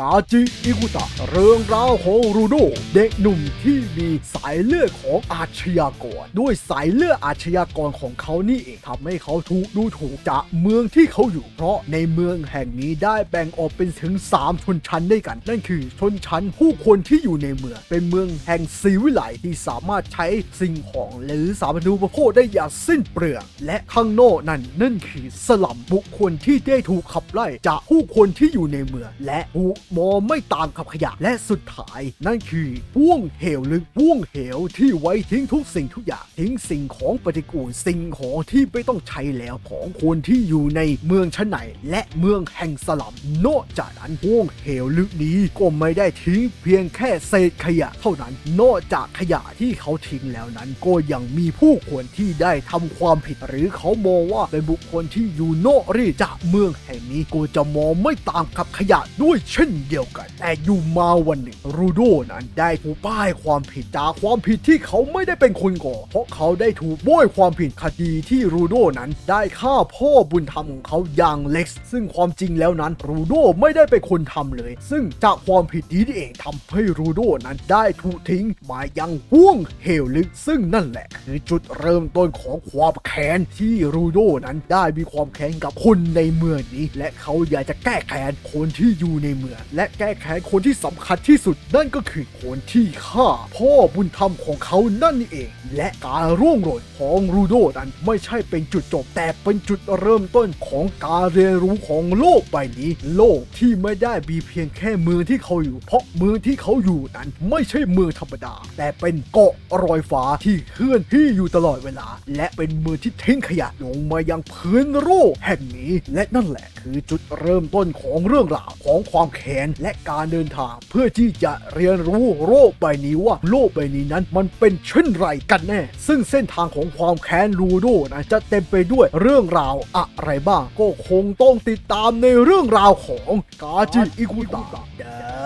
กาจิอิกุตะ เรื่องราวของรูโดเด็กหนุ่มที่มีสายเลือดของอาชญากร ด้วยสายเลือดอาชญากรของเขานี่เองทำให้เขาถูกดูถูกจากเมืองที่เขาอยู่ เพราะในเมืองแห่งนี้ได้แบ่งออกเป็นถึง 3 ชนชั้นด้วยกัน นั่นคือชนชั้นผู้คนที่อยู่ในเมือง เป็นเมืองแห่งสีวิไลที่สามารถใช้สิ่งของหรือสามัญูปโภคได้อย่างสิ้นเปลืองและข้างนอกนั่นนั่นคือสลัมบุคคลที่ได้ถูกขับไล่จากผู้คนที่อยู่ในเมืองและถูกมองไม่ต่างกับขยะ และสุดท้าย นั่นคือพ่วงเหวหรือพ่วงเหวที่ไว้ทิ้งทุกสิ่งทุกอย่าง ทิ้งสิ่งของปฏิกูลสิ่งของที่ไม่ต้องใช้แล้วของคนที่อยู่ในเมืองชั้นไหนและเมืองแห่งสลัมนอกจากนั้นพ่วงเหวลึกนี้ก็ไม่ได้ทิ้งเพียงแค่เศษขยะ เท่านั้นนอกจากขยะที่เขาทิ้งแล้วนั้นก็ยังมีผู้คนที่ได้ทำความผิดหรือเขามองว่าเป็นบุคคลที่อยู่นอกรีจากเมืองแห่งนี้ก็จะมองไม่ต่างกับขยะด้วยเช่นเดียวกัน แต่อยู่มาวันหนึ่งรูโดนั้นได้ถูกป้ายความผิดจากความผิดที่เขาไม่ได้เป็นคนก่อ เพราะเขาได้ถูกโบยความผิดคดีที่รูโดนั้นได้ฆ่าพ่อบุญธรรมของเขาอย่างเล็กซ์ซึ่งความจริงแล้วนั้นรูโดไม่ได้เป็นคนทำเลย ซึ่งจากความผิดนี้นี่เองทำให้รูโดนั้นได้ถูกทิ้งมายังห่วงเหวลึก ซึ่งนั่นแหละ คือจุดเริ่มต้นของความแค้นที่รูโดนั้นได้มีความแค้นกับคนในเมืองนี้ และเขาอยากจะแก้แค้นคนที่อยู่ในเมืองและแก้แค้นคนที่สำคัญที่สุดนั่นก็คือคนที่ฆ่าพ่อบุญธรรมของเขานั่นเอง และการร่วงโรยของรูโดนั้นไม่ใช่เป็นจุดจบ แต่เป็นจุดเริ่มต้นของการเรียนรู้ของโลกใบนี้ โลกที่ไม่ได้มีเพียงแค่เมืองที่เขาอยู่ เพราะเมืองที่เขาอยู่นั้นไม่ใช่เมืองธรรมดา แต่เป็นเกาะรอยฟ้าที่เคลื่อนที่อยู่ตลอดเวลา และเป็นเมืองที่ทิ้งขยะลงมายังพื้นโลกแห่งนี้ และนั่นแหละคือจุดเริ่มต้นของเรื่องราวของความแค้นและการเดินทาง เพื่อที่จะเรียนรู้โลกใบนี้ว่าโลกใบนี้นั้นมันเป็นเช่นไรกันแน่ ซึ่งเส้นทางของความแค้นรูโดนะจะเต็มไปด้วยเรื่องราวอะไรบ้าง ก็คงต้องติดตามในเรื่องราวของกาจิอิคุตะน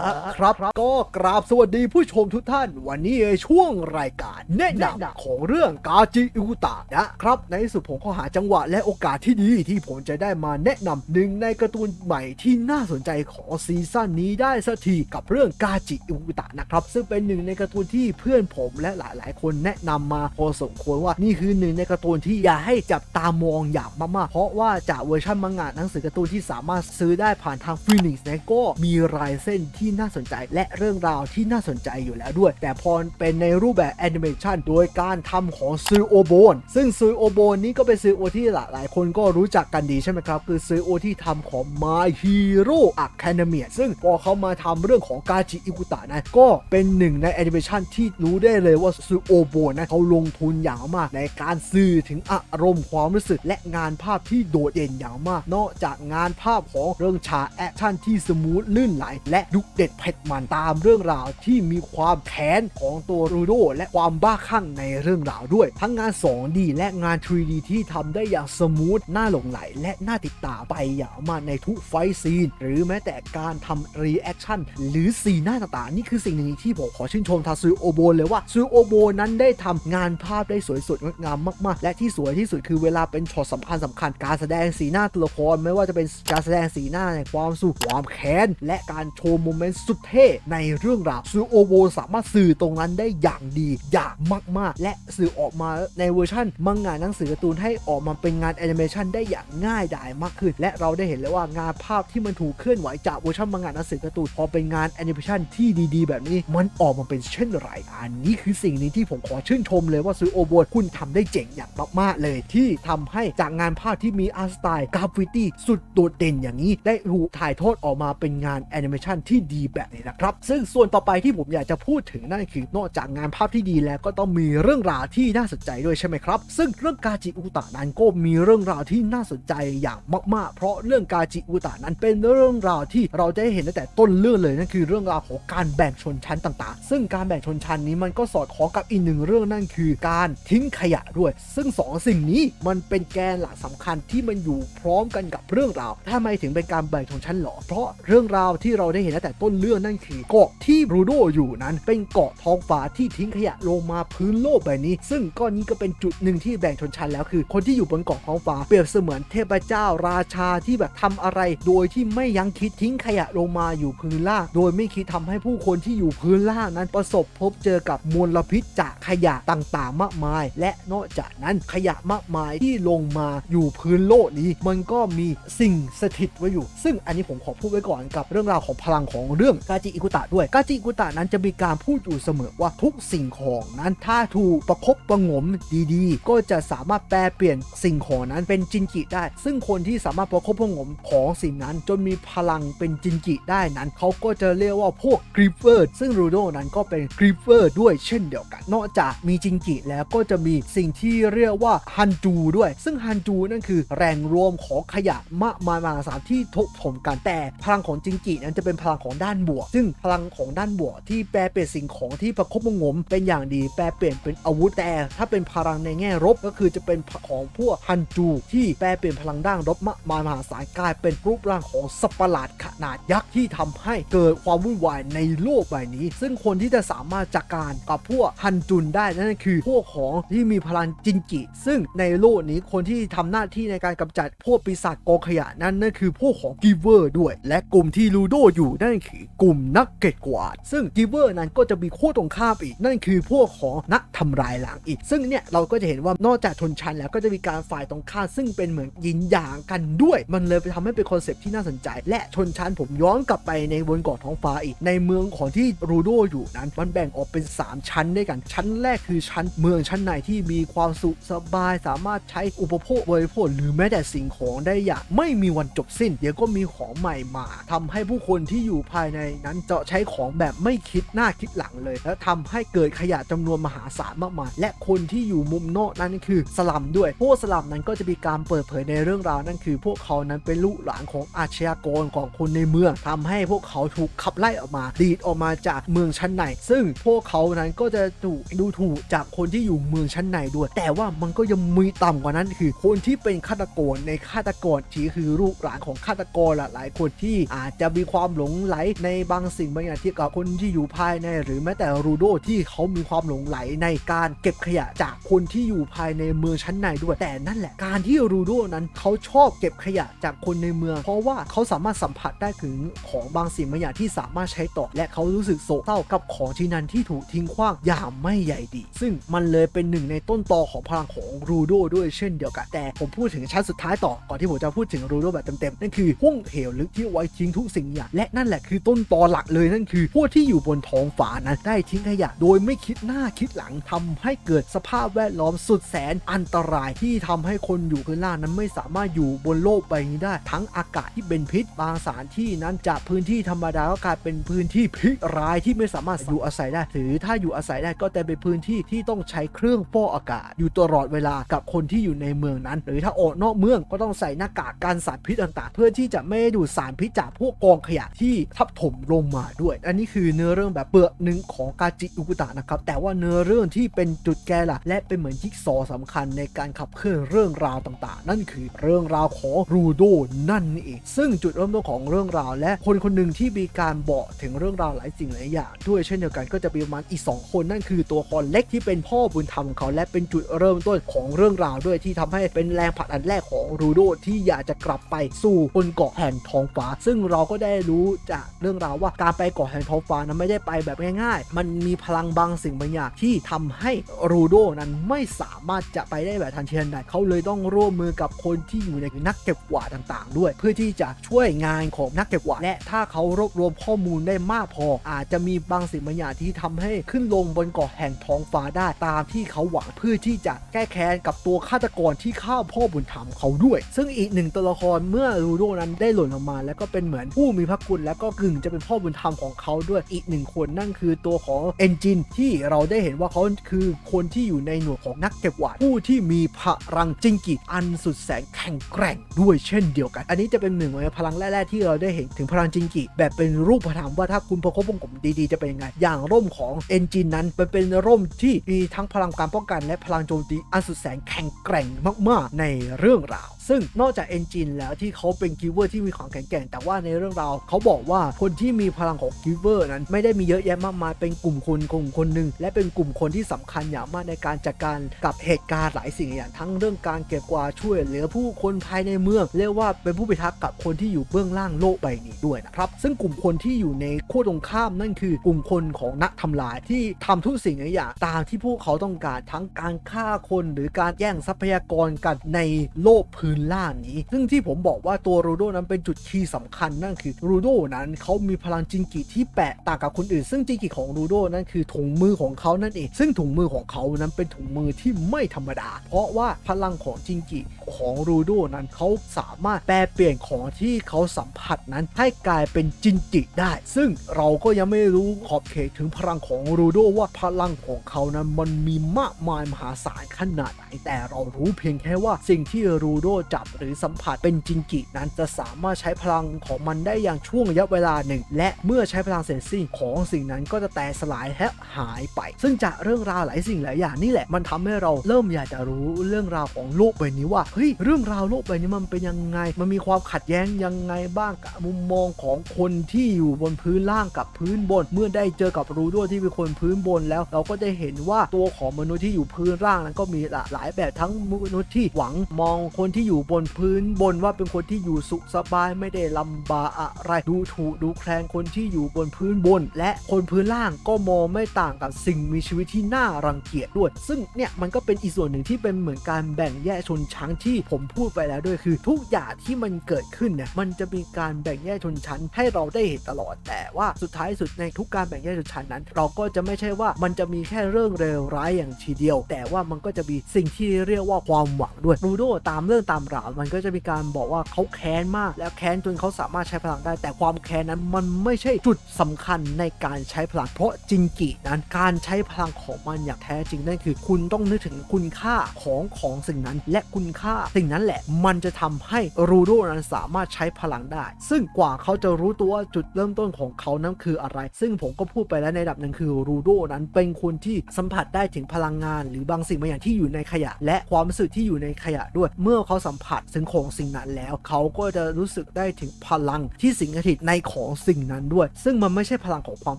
ะครับก็กราบสวัสดีผู้ชมทุกท่าน วันนี้ในช่วงรายการแนะนำของเรื่องกาจิอิคุตะนะครับ ในสุดผมก็หาจังหวะและโอกาสที่ดีที่ผมจะได้มาแนะนำหนึ่งในการ์ตูนใหม่ที่น่าสนใจของซีซั่นนี้ได้สักทีกับเรื่องกาจิอิคุตะนะครับซึ่งเป็นหนึ่งในการ์ตูนที่เพื่อนผมและหลายๆ คนแนะนำมาพอสมควรว่านี่คือหนึ่งในการ์ตูนที่อย่าให้จับตามองอย่างมากๆ เพราะว่าจากเวอร์ชันมังงะหนังสือการ์ตูนที่สามารถซื้อได้ผ่านทางฟินิกส์นี่ก็มีลายเส้นที่น่าสนใจ และเรื่องราวที่น่าสนใจอยู่แล้วด้วย แต่พอเป็นในรูปแบบแอนิเมชันโดยการทำของซูโอโบนซึ่งซูโอโบนนี้ก็เป็นซูโอที่หลายๆ คนก็รู้จักกันดีใช่ไหมครับ คือซูโอที่ทำของ My Hero Academia ซึ่งพอเขามาทำเรื่องของกาจิอิกุตะนะ ก็เป็นหนึ่งในแอนิเมชันที่รู้ได้เลยว่าซูโอโบนนะเขาลงทุนอย่างมากในการสื่อถึงอารมณ์ความรู้สึก และงานภาพที่โดดเด่นอย่างมาก นอกจากงานภาพของเรื่องฉากแอคชั่นที่สมูทลื่นไหล และดุเด็ดเผ็ดมันตามเรื่องราวที่มีความแค้นของตัวรูโดและความบ้าคลั่งในเรื่องราวด้วย ทั้งงาน 2D และงาน 3D ที่ทำได้อย่างสมูทน่าหลงไหล และน่าติดตามไปอย่างมากในทุกไฟท์ซีน หรือแม้แต่การทำรีแอคชั่นหรือสีหน้าต่างๆ นี่คือสิ่งหนึ่งที่ผมขอชื่นชมทาซูโอโบเลยว่าซูโอโบนั้นได้ทำงานภาพได้สวยสดงดงามมากๆ และที่สวยที่สุดคือเวลาเป็นช็อตสำคัญสำคัญการแสดงสีหน้าตัวละครไม่ว่าจะเป็นการแสดงสีหน้าในความสุขความแค้นและการโชว์โมเมนต์สุดเท่ในเรื่องราวซูโอโบสามารถสื่อตรงนั้นได้อย่างดีอย่างมากๆ และสื่อออกมาในเวอร์ชันมังงะหนังสือการ์ตูนให้ออกมาเป็นงานแอนิเมชันได้อย่างง่ายดายมากขึ้น และเราได้เห็นเลยว่างานภาพที่มันถูกเคลื่อนไหวจากเวอร์ชันมังงะหนังสือการ์ตูนพอเป็นงานแอนิเมชันที่ดีๆ แบบนี้มันออกมาเป็นเช่นไร อันนี้คือสิ่งนี้ที่ผมขอชื่นชมเลยว่าซูโอโบนคุณทำได้เจ๋งอย่างมากๆเลยที่ทำให้จากงานภาพที่มีอาร์ตสไตล์กราฟฟิตี้สุดโดดเด่นอย่างนี้ ได้ถูกถ่ายทอดออกมาเป็นงานแอนิเมชันที่ดีแบบนี้นะครับ ซึ่งส่วนต่อไปที่ผมอยากจะพูดถึงนั่นคือนอกจากงานภาพที่ดีแล้วก็ต้องมีเรื่องราวที่น่าสนใจด้วยใช่ไหมครับ ซึ่งเรื่องกาจิอุตะนั้นก็มีเรื่องราวที่น่าสนใจอย่างมากๆ เพราะเรื่องกาจิอุตะนั้นเป็นเรื่องราวที่เราได้ได้เห็นตั้งแต่ต้นเรื่องเลยนั่นคือเรื่องราวของการแบ่งชนชั้นต่างๆ ซึ่งการแบ่งชนชั้นนี้มันก็สอดคล้องกับอีกหนึ่งเรื่องนั่นคือการทิ้งขยะด้วย ซึ่งสองสิ่งนี้มันเป็นแกนหลักสำคัญที่มันอยู่พร้อมกันกับเรื่องราวถ้าไมถึงเป็นการแบ่งชนชั้นหรอ เพราะเรื่องราวที่เราได้เห็นตั้งแต่ต้นเรื่องนั่นคือเกาะที่รูโดอยู่นั้น เป็นเกาะท้องฟ้าที่ทิ้งขยะลงมาพื้นโลกใบนี้ ซึ่งก้อนนี้ก็เป็นจุดหนึ่งที่แบ่งชนชั้นแล้วคือ คนที่อยู่บนเกาะท้องฟ้าเปรียบเสมือนเทพเจ้าราชาที่แบบทำอะไร โดยที่ไม่ยั้งคิดทิ้งขยะลงมาอยู่พื้นล่าง โดยไม่คิดทำให้ผู้คนที่อยู่พื้นล่างนั้นประสบพบเจอกับมลพิษจากขยะต่างๆ มากมาย และนอกจากนั้นขยะมากมายที่ลงมาอยู่พื้นโลกนี้ มันก็มีสิ่งสถิตไว้อยู่ ซึ่งอันนี้ผมขอพูดไว้ก่อนกับเรื่องราวของพลังของเรื่องกาจิอิกุตะด้วยกาจิอิกุตะนั้นจะมีการพูดอยู่เสมอว่าทุกสิ่งของนั้นถ้าถูกประคบประงมดีๆ ก็จะสามารถแปลเปลี่ยนสิ่งของนั้นเป็นจินจิได้ ซึ่งคนที่สามารถประคบประงมของสิ่งนั้นจนมีพลังเป็นจินจิได้นั้นเขาก็จะเรียกว่าพวกกริฟเฟอร์ซึ่งรูโดนั้นก็เป็นกริฟเฟอร์ด้วยเช่นเดียวกัน นอกจากมีจินจิแล้วก็จะมีสิ่งที่เรียกว่าฮันจูด้วย ซึ่งฮันจูนั่นคือแรงรวมของขยะมากมายมหาศาลที่ทบถมกันแต่พลังของจินจินั้นจะเป็นพลังของด้านบวก ซึ่งพลังของด้านบวกที่แปลเปลี่ยนสิ่งของที่ประคบงมเป็นอย่างดีแปลเปลี่ยนเป็นอาวุธแต่ ถ้าเป็นพลังในแง่ลบก็คือจะเป็นของพวกฮันจู ที่แปลเปลี่ยนพลังด้านลบมากมายมหาศาลกลายเป็นรูปร่างของสัตว์ปหลาดขนาดยักษ์ที่ทำให้เกิดความวุ่นวายในโลกใบนี้ ซึ่งคนที่จะสามารถจัดการกับพวกฮันจุนได้นั่นคือพวกของที่มีพลังจินจิ ซึ่งในโลกนี้คนที่ทำหน้าที่ในการกำจัดพวกปีศาจกองขยะนั่นนั่นคือพวกของกิเวอร์ด้วย และกลุ่มที่ลูโดอยู่นั่นคือกลุ่มนักเก็ตกวาด ซึ่งกิเวอร์นั้นก็จะมีขั้วตรงข้ามอีก นั่นคือพวกของนักทำลายล้างอีก ซึ่งเนี่ยเราก็จะเห็นว่านอกจากชนชั้นแล้วก็จะมีการฝ่ายตรงข้ามซึ่งเป็นเหมือนยินหยางกันด้วย มันเลยไปทำให้เป็นคอนเซปที่น่าสนใจ และชนชั้นผมยย้อนกลับไปในบนเกาะท้องฟ้าอีก ในเมืองของที่รูโดอยู่นั้นมันแบ่งออกเป็น 3 ชั้นด้วยกัน ชั้นแรกคือชั้นเมืองชั้นในที่มีความสุขสบายสามารถใช้อุปโภคบริโภคหรือแม้แต่สิ่งของได้อย่างไม่มีวันจบสิ้น เดี๋ยวก็มีของใหม่มาทำให้ผู้คนที่อยู่ภายในนั้นจะใช้ของแบบไม่คิดหน้าคิดหลังเลย และทำให้เกิดขยะจำนวนมหาศาลมากมายและคนที่อยู่มุมนอกนั้นคือสลัมด้วยพวกสลัมนั้นก็จะมีการเปิดเผยในเรื่องราวนั่นคือ พวกเขานั้นเป็นลูกหลานของอาชญากรของคนในเมืองทำให้พวกเขาถูกขับไล่ออกมา ดีดออกมาจากเมืองชั้นในซึ่งพวกเขานั้นก็จะถูกดูถูกจากคนที่อยู่เมืองชั้นในด้วย แต่ว่ามันก็ยังมีต่ำกว่านั้นคือคนที่เป็นฆาตกรในฆาตกรที่คือลูกหลานของฆาตกรหลายคนที่อาจจะมีความหลงไหลในบางสิ่งบางอย่างที่กับคนที่อยู่ภายใน หรือแม้แต่รูโดที่เขามีความหลงไหลในการเก็บขยะจากคนที่อยู่ภายในเมืองชั้นในด้วย แต่นั่นแหละการที่รูโดนั้นเขาชอบเก็บขยะจากคนในเมือง เพราะว่าเขาสามารถสัมผัสได้ถึงของบางสิ่งบางอย่างที่สามารถใช้ต่อ และเขารู้สึกโศกเศร้ากับของชิ้นนั้นที่ถูกทิ้งขว้างอย่างไม่ใหญ่ดี ซึ่งมันเลยเป็นหนึ่งในต้นตอของพลังของรูโดด้วยเช่นเดียวกัน แต่ผมพูดถึงชั้นสุดท้ายต่อก่อนที่ผมจะพูดถึงรูโดแบบเต็มๆนั่นคือห้วงเหวลึกที่ไว้ทิ้งทุกสิ่งอย่างและนั่นแหละคือต้นตอหลักเลยนั่นคือพวกที่อยู่บนท้องฟ้านั้นได้ทิ้งขยะ โดยไม่คิดหน้าคิดหลังทำให้เกิดสภาพแวดล้อมสุดแสนอันตรายที่ทำให้คนอยู่พื้นล่างนั้นไม่สามารถอยู่บนโลกใบนี้ได้ ทั้งอากาศที่เป็นพิษบางสานที่นั้นจากพื้นที่ธรรมดาก็กลายเป็นพื้นที่พิษร้ายที่ไม่สามารถอยู่อาศัยได้หรือถ้าอยู่อาศัยได้ก็แต่เป็นพื้นที่ที่ต้องใช้เครื่องฟอกอากาศ อยู่ตลอดเวลากับคนที่อยู่ในเมืองนั้น หรือถ้าออกนอกเมืองก็ต้องใส่หน้ากากกันสารพิษต่างๆ เพื่อที่จะไม่ดูดสารพิษจากพวกกองขยะที่ทับถมลงมาด้วย อันนี้คือเนื้อเรื่องแบบเปลือกหนึ่งของกาจิอุกุตะนะครับแต่ว่าเนื้อเรื่องที่เป็นจุดแกลักและเป็นเหมือนจิ๊กซอว์สำคัญในการขับเคลื่อนเรื่องราวต่างๆ นั่นคือเรื่องราวของรูโดนั่นเองซึ่งจุดเริ่มต้นของเรื่องราวและคนคนหนึ่งที่มีการบอกถึงเรื่องราวหลายสิ่งหลายอย่างด้วยเช่นเดียวกันก็จะมีประมาณอีก 2 คนนั่นคือตัวละครเล็กที่เป็นพ่อบุญธรรมของเขาและเป็นจุดเริ่มต้นของเรื่องราวด้วยที่ทำให้เป็นแรงผลักดันแรกของรูโดที่อยากจะกลับไปสู่บนเกาะแห่งท้องฟ้า ซึ่งเราก็ได้รู้จากเรื่องราวว่าการไปเกาะแห่งท้องฟ้านั้นไม่ได้ไปแบบง่าย ๆ มันมีพลังบางสิ่งบางอย่างที่ทำให้รูโดนั้นไม่สามารถจะไปได้แบบทันทีทันใดเขาเลยต้องร่วมมือกับคนที่อยู่ในนักเก็บกวาดต่าง ๆ ด้วย เพื่อที่จะช่วยงานของนักเก็บกวาและถ้าเขารวบรวมข้อมูลได้มากพอ อาจจะมีบางสิ่งบางอย่างที่ทำให้ขึ้นลงบนเกาะแห่งท้องฟ้าได้ตามที่เขาหวังเพื่อที่จะแก้แค้นกับตัวฆาตกรที่ฆ่าพ่อบุญธรรมเขาด้วย ซึ่งอีกหนึ่งตัวละครเมื่อรูโดนั้นได้หล่นลงมา แล้วก็เป็นเหมือนผู้มีพระคุณ และก็กึ่งจะเป็นพ่อบุญธรรมของเขาด้วยอีกหนึ่งคนนั่นคือตัวของเอนจินที่เราได้เห็นว่าเขาคือคนที่อยู่ในหน่วยของนักเก็บกวาดผู้ที่มีพลังจิงกิอันสุดแสนแข็งแกร่งด้วยเช่นเดียวกัน อันนี้จะเป็นหนึ่งในพลังแรกๆที่เราได้เห็นถึงพลังจิงกิ แบบเป็นรูปธรรมว่าถ้าคุณประคบประหงมดีๆ จะเป็นยังไง อย่างร่มของเอนจินนั้นมันเป็นร่มที่มีทั้งพลังการป้องกัน และพลังโจมตีอันสุดแสนแข็งแกร่งมากๆ ในเรื่องราวซึ่งนอกจากเอนจินแล้วที่เขาเป็นกิเวอร์ที่มีความแข็งแกร่งแต่ว่าในเรื่องราวเขาบอกว่าคนที่มีพลังของกิเวอร์นั้นไม่ได้มีเยอะแยะมากมายเป็นกลุ่มคนกลุ่มคนหนึ่งและเป็นกลุ่มคนที่สำคัญอย่างมากในการจัดการกับเหตุการณ์หลายสิ่งอย่างทั้งเรื่องการเก็บกวาดช่วยเหลือผู้คนภายในเมือง เรียกว่าเป็นผู้พิทักษ์กับคนที่อยู่เบื้องล่างโลกใบนี้ด้วยนะครับซึ่งกลุ่มคนที่อยู่ในขั้วตรงข้ามนั่นคือกลุ่มคนของนักทำลายที่ทำทุกสิ่งอย่างตามที่พวกเขาต้องการทั้งการฆ่าคนหรือการแย่งทรัพยากรกันในโลกพื้นล่านี้ ซึ่งที่ผมบอกว่าตัวรูโดนั้นเป็นจุดคีย์สำคัญนั่นคือรูโดนั้นเขามีพลังจิงกิที่แปลกต่างกับคนอื่น ซึ่งจิงกิของรูโดนั้นคือถุงมือของเขานั่นเอง ซึ่งถุงมือของเขานั้นเป็นถุงมือที่ไม่ธรรมดา เพราะว่าพลังของจิงกิของรูโดนั้นเขาสามารถแปลเปลี่ยนของที่เขาสัมผัสนั้นให้กลายเป็นจินจิได้ ซึ่งเราก็ยังไม่รู้ขอบเขตถึงพลังของรูโดว่าพลังของเขานั้นมันมีมากมายมหาศาลขนาดไหนแต่เรารู้เพียงแค่ว่าสิ่งที่รูโดจับหรือสัมผัสเป็นจินจินั้นจะสามารถใช้พลังของมันได้อย่างช่วงระยะเวลาหนึ่ง และเมื่อใช้พลังเสร็จสิ้นของสิ่งนั้นก็จะแตกสลายและหายไป ซึ่งจากเรื่องราวหลายสิ่งหลายอย่างนี่แหละมันทำให้เราเริ่มอยากจะรู้เรื่องราวของโลกใบนี้ว่าเฮ้ยเรื่องราวโลกใบนี้มันเป็นยังไง มันมีความขัดแย้งยังไงบ้างกับมุมมองของคนที่อยู่บนพื้นล่างกับพื้นบน เมื่อได้เจอกับรูโดที่เป็นคนพื้นบนแล้ว เราก็ได้เห็นว่าตัวของมนุษย์ที่อยู่พื้นล่างนั้นก็มีหลายแบบทั้งมนุษย์ที่หวังมองคนที่อยูู่่บนพื้นบนว่าเป็นคนที่อยู่สุขสบายไม่ได้ลำบากอะไร ดูถูกดูแคลนคนที่อยู่บนพื้นบน และคนพื้นล่างก็มองไม่ต่างกับสิ่งมีชีวิตที่น่ารังเกียจด้วย ซึ่งเนี่ยมันก็เป็นอีกส่วนหนึ่งที่เป็นเหมือนการแบ่งแยกชนชั้นที่ผมพูดไปแล้วด้วยคือ ทุกอย่างที่มันเกิดขึ้นเนี่ยมันจะมีการแบ่งแยกชนชั้นให้เราได้เห็นตลอด แต่ว่าสุดท้ายสุดในทุกการแบ่งแยกชนชั้นนั้น เราก็จะไม่ใช่ว่ามันจะมีแค่เรื่องเลวร้ายอย่างทีเดียว แต่ว่ามันก็จะมีสิ่งที่เรียกว่าความหวังด้วยรูโดตามเรื่องตามราวมันก็จะมีการบอกว่าเขาแค้นมาก แล้วแค้นจนเขาสามารถใช้พลังได้ แต่ความแค้นนั้นมันไม่ใช่จุดสำคัญในการใช้พลังเพราะจิงกินั้นการใช้พลังของมันอย่างแท้จริงนั่นคือ คุณต้องนึกถึงคุณค่าของของสิ่งนั้น และคุณค่าสิ่งนั้นแหละ มันจะทำให้รูโดนั้นสามารถใช้พลังได้ ซึ่งกว่าเขาจะรู้ตัวว่าจุดเริ่มต้นของเขานั้นคืออะไร ซึ่งผมก็พูดไปแล้วในดับหนึ่งคือรูโดนั้นเป็นคนที่สัมผัสได้ถึงพลังงาน หรือบางสิ่งบางอย่างที่อยู่ในขยะ และความรู้สึกที่อยู่ในขยะด้วย เมื่อเขาสัมัมผัสถึงของสิ่งนั้นแล้ว เขาก็จะรู้สึกได้ถึงพลังที่สิงสถิตในของสิ่งนั้นด้วย ซึ่งมันไม่ใช่พลังของความ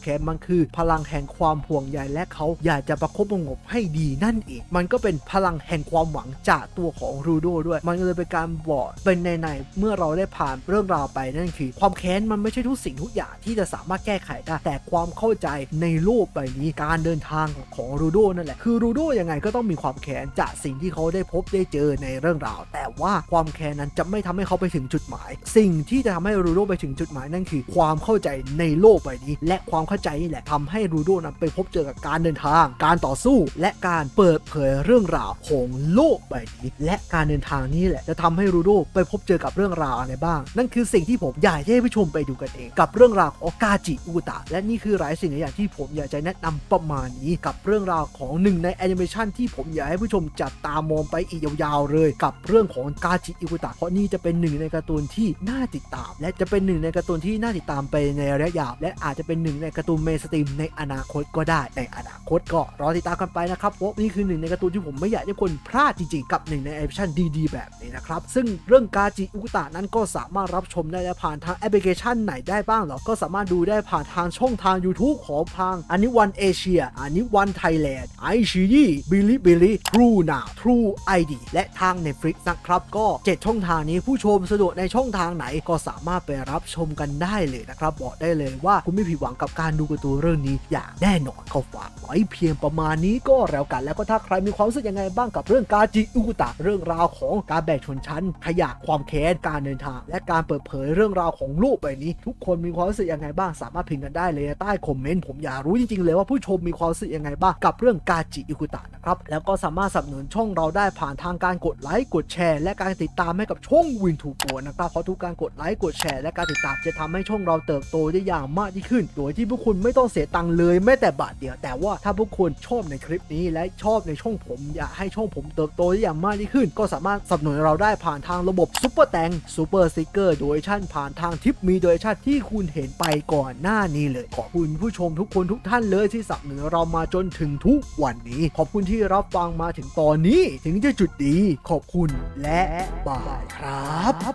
แค้นมันคือ พลังแห่งความห่วงใยและเขาอยากจะประคบประงบให้ดีนั่นเองมันก็เป็นพลังแห่งความหวังจากตัวของรูโดด้วย มันเลยเป็นการบอกเป็นในในเมื่อเราได้ผ่านเรื่องราวไปนั่นคือ ความแค้นมันไม่ใช่ทุกสิ่งทุกอย่างที่จะสามารถแก้ไขได้แต่ความเข้าใจในโลกใบนี้การเดินทางของรูโดนั่นแหละคือรูโดยังไงก็ต้องมีความแค้นจากสิ่งที่เขาได้พบได้เจอในเรื่องราวแต่ว่าความแค้นนั้นจะไม่ทำให้เขาไปถึงจุดหมาย สิ่งที่จะทำให้รูโดไปถึงจุดหมายนั่นคือ ความเข้าใจในโลกใบนี้ และความเข้าใจนี่แหละทำให้รูโดนั้นไปพบเจอกับการเดินทาง การต่อสู้ และการเปิดเผยเรื่องราวของโลกใบนี้และการเดินทางนี้แหละจะทำให้รูโดไปพบเจอกับเรื่องราวอะไรบ้าง นั่นคือสิ่งที่ผมอยากให้ผู้ชมไปดูกันเอง กับเรื่องราวของกาจิอุตะและนี่คือหลายสิ่งหลายอย่างที่ผมอยากจะแนะนำประมาณนี้ กับเรื่องราวของหนึ่งในแอนิเมชันที่ผมอยากให้ผู้ชมจับตามองไปอีกยาวๆเลย กับเรื่องของกาจิอุตะเพราะนี่จะเป็นหนึ่งในการ์ตูนที่น่าติดตาม และจะเป็นหนึ่งในการ์ตูนที่น่าติดตามไปในระยะยาวและอาจจะเป็นหนึ่งในการ์ตูนเมสตรีมในอนาคตก็ได้ในอนาคตก็รอติดตามกันไปนะครับเพราะนี่คือหนึ่งในการ์ตูนที่ผมไม่อยากให้คนพลาดจริงๆ กับหนึ่งในแอนิเมชันดีๆ แบบนี้นะครับซึ่งเรื่องกาจิอุตะนั้นก็สามารถรับชมได้ผ่านทางแอปพลิเคชันไหนได้บ้างหรอก็สามารถดูได้ผ่านทางช่องทาง YouTube ของทางอันนี้วันเอเชียอันนี้วันไทยแลนด์ไอชียี่บิลิบิลิทรูนาวทรูไอดีและทาง Netflix นะครับก็ 7 ช่องทางนี้ผู้ชมสะดวกในช่องทางไหนก็สามารถไปรับชมกันได้เลยนะครับ บอกได้เลยว่าคุณไม่ผิดหวังกับการดูการ์ตูนเรื่องนี้อย่างแน่นอนก็ฝากไว้เพียงประมาณนี้ก็แล้วกัน แล้วก็ถ้าใครมีความรู้สึกยังไงบ้างกับเรื่องกาจิอุกุตะเรื่องราวของการแบ่งชนชั้น ขยะความแค้นการเดินทาง และการเปิดเผยเรื่องราวของโลกใบนี้ ทุกคนมีความรู้สึกยังไงบ้างสามารถพิมพ์กันได้เลยใต้คอมเมนต์ผมอยากรู้จริงๆเลยว่าผู้ชมมีความรู้สึกยังไงบ้างกับเรื่องกาจิอุกุตะนะครับแล้วก็สามารถสนับสนุนช่องเราได้ผ่านทางการกดไลค์กดแชร์และการติดตามให้กับช่องวินทูปัวนะครับเพราะทุกการกดไลค์กดแชร์และการติดตามจะทำให้ช่องเราเติบโตได้อย่างมากยิ่งขึ้น โดยที่พวกคุณไม่ต้องเสียตังค์เลยแม้แต่บาทเดียว แต่ว่าถ้าพวกคุณชอบในคลิปนี้และชอบในช่องผม อยากให้ช่องผมเติบโตได้อย่างมากยิ่งขึ้น ก็สามารถสนับสนุนเราได้ผ่านทางระบบซุปเปอร์แตงซูเปอร์สติกเกอร์โดยชั่นผ่านทางทิปมีโดยชั่นที่คุณเห็นไปก่อนหน้านี้เลยขอบคุณผู้ชมทุกคนทุกท่านเลยที่สนับสนุนเรามาจนถึงทุกวันนี้ ขอบคุณที่รับฟังมาถึงตอนนี้ ถึงจะจุดดีขอบคุณและและบายครับ